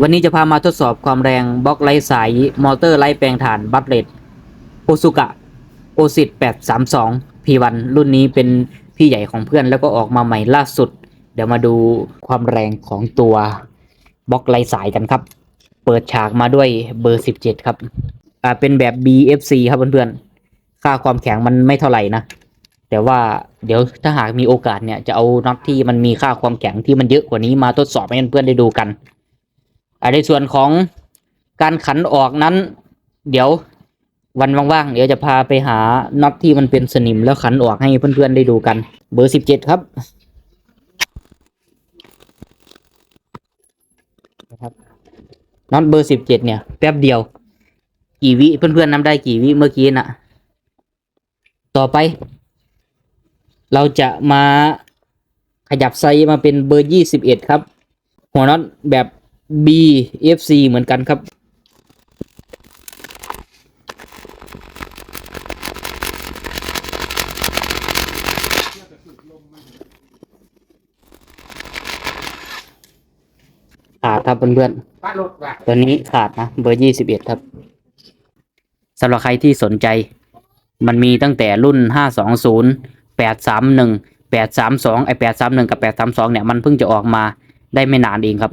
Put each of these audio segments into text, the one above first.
วันนี้จะพามาทดสอบความแรงบล็อกไร้สาย มอเตอร์ไร้แปลงถ่านบัตเลตโอซุกะโอซิต832 P1 รุ่นนี้เป็นพี่ใหญ่ของเพื่อนแล้วก็ออกมาใหม่ล่าสุด เดี๋ยวมาดูความแรงของตัวบล็อกไร้สายกันครับ เปิดฉากมาด้วยเบอร์17ครับ อ่าเป็นแบบ BFC ครับเพื่อนๆ ค่าความแข็งมันไม่เท่าไหร่นะ แต่ว่าเดี๋ยวถ้าหากมีโอกาสเนี่ยจะเอาน็อตที่มันมีค่าความแข็งที่มันเยอะกว่านี้มาทดสอบให้เพื่อนๆได้ดูกัน ในส่วนของการขันออกนั้น เดี๋ยววันว่างๆ เดี๋ยวจะพาไปหาน็อตที่มันเป็นสนิมแล้วขันออกให้เพื่อนๆได้ดูกัน เบอร์สิบเจ็ดครับนะครับน็อตเบอร์สิบเจ็ดเนี่ย แป๊บเดียว กี่วิเพื่อนๆนำได้กี่วิเมื่อกี้น่ะ ต่อไป เราจะมาขยับไซส์มาเป็นเบอร์ยี่สิบเอ็ดครับ หัวน็อตแบบ B F C เหมือนกันครับ ขาดครับเพื่อนๆตัวนี้ขาดนะ เบอร์ยี่สิบเอ็ดครับสำหรับใครที่สนใจ มันมีตั้งแต่รุ่นห้าสองศูนย์แปดสามหนึ่งแปดสามสองไอแปดสามหนึ่งกับแปดสามสองเนี่ย มันเพิ่งจะออกมาได้ไม่นานเองครับ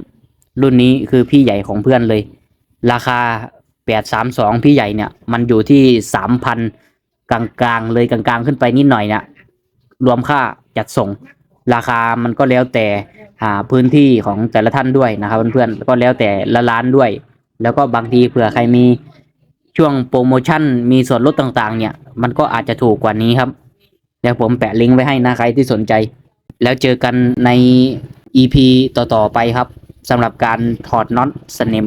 รุ่นนี้คือพี่ใหญ่ของเพื่อนเลย ราคาแปดสามสองพี่ใหญ่เนี่ย มันอยู่ที่สามพันกลางๆ เลยกลางๆ ขึ้นไปนิดหน่อยเนี่ยรวมค่าจัดส่ง ราคามันก็แล้วแต่พื้นที่ของแต่ละท่านด้วยนะครับเพื่อนๆก็แล้วแต่ละร้านด้วย แล้วก็บางทีเผื่อใครมีช่วงโปรโมชั่นมีส่วนลดต่างๆ เนี่ย มันก็อาจจะถูกกว่านี้ครับเดี๋ยวผมแปะลิงก์ไว้ให้นะใครที่สนใจ แล้วเจอกันใน EP ต่อๆไปครับ สำหรับการถอดน็อตสนิม